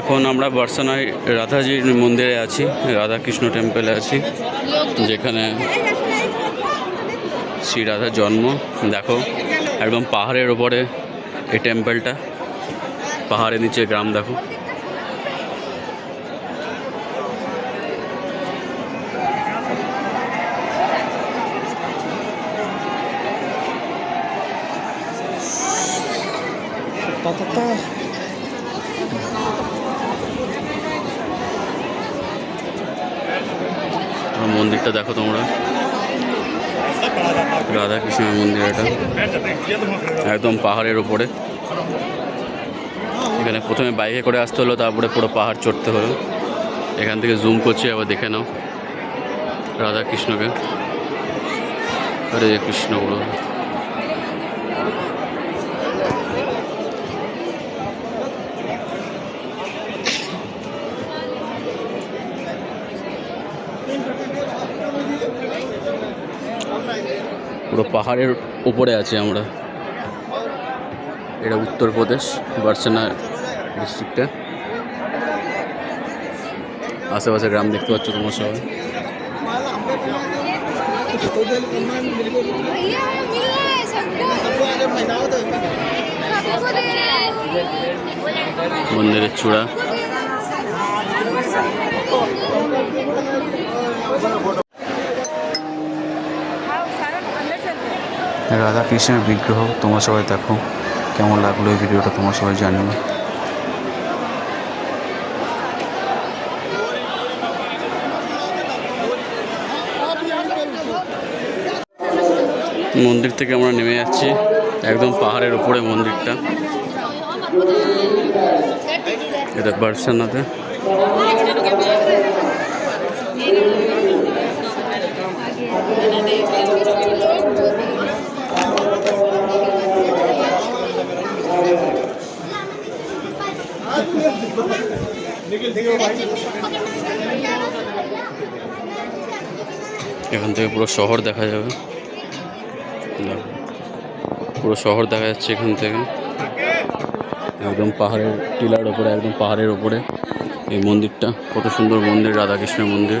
এখন আমরা বর্ষানায় রাধাজির মন্দিরে আছি, রাধাকৃষ্ণ টেম্পলে আছি, যেখানে শ্রী রাধার জন্ম। দেখো, একদম পাহাড়ের ওপরে এই টেম্পলটা পাহাড়ের নিচে গ্রাম দেখো। আর মন্দিরটা দেখো তোমরা। রাধা কৃষ্ণের মন্দির এটা। একদম পাহাড়ের ওপরে এখানে প্রথমে বাইকে করে আসতে হলো, তারপরে পুরো পাহাড় চড়তে হলো। এখান থেকে জুম করছি আবার দেখে নাও। রাধা কৃষ্ণকে হরে কৃষ্ণ বলো পুরো পাহাড়ের উপরে আছে আমরা। এটা উত্তরপ্রদেশ বার্সেনা ডিস্ট্রিক্টে আশেপাশে গ্রাম দেখতে পাচ্ছ তোমার সবাই। মন্দিরের চূড়া। রাধা কৃষ্ণের বিগ্রহ, তোমরা সবাই দেখো। কেমন লাগল এই ভিডিওটা, তোমরা সবাই জানিও। মন্দির থেকে আমরা নেমে যাচ্ছি, একদম পাহাড়ের উপরে মন্দিরটা। এটা বার্সানাতে এখান থেকে পুরো শহর দেখা যাবে। পুরো শহর দেখা যাচ্ছে এখান থেকে। একদম পাহাড়ের, টিলার ওপরে, একদম পাহাড়ের ওপরে। এই মন্দিরটা, কত সুন্দর মন্দির, রাধাকৃষ্ণের মন্দির।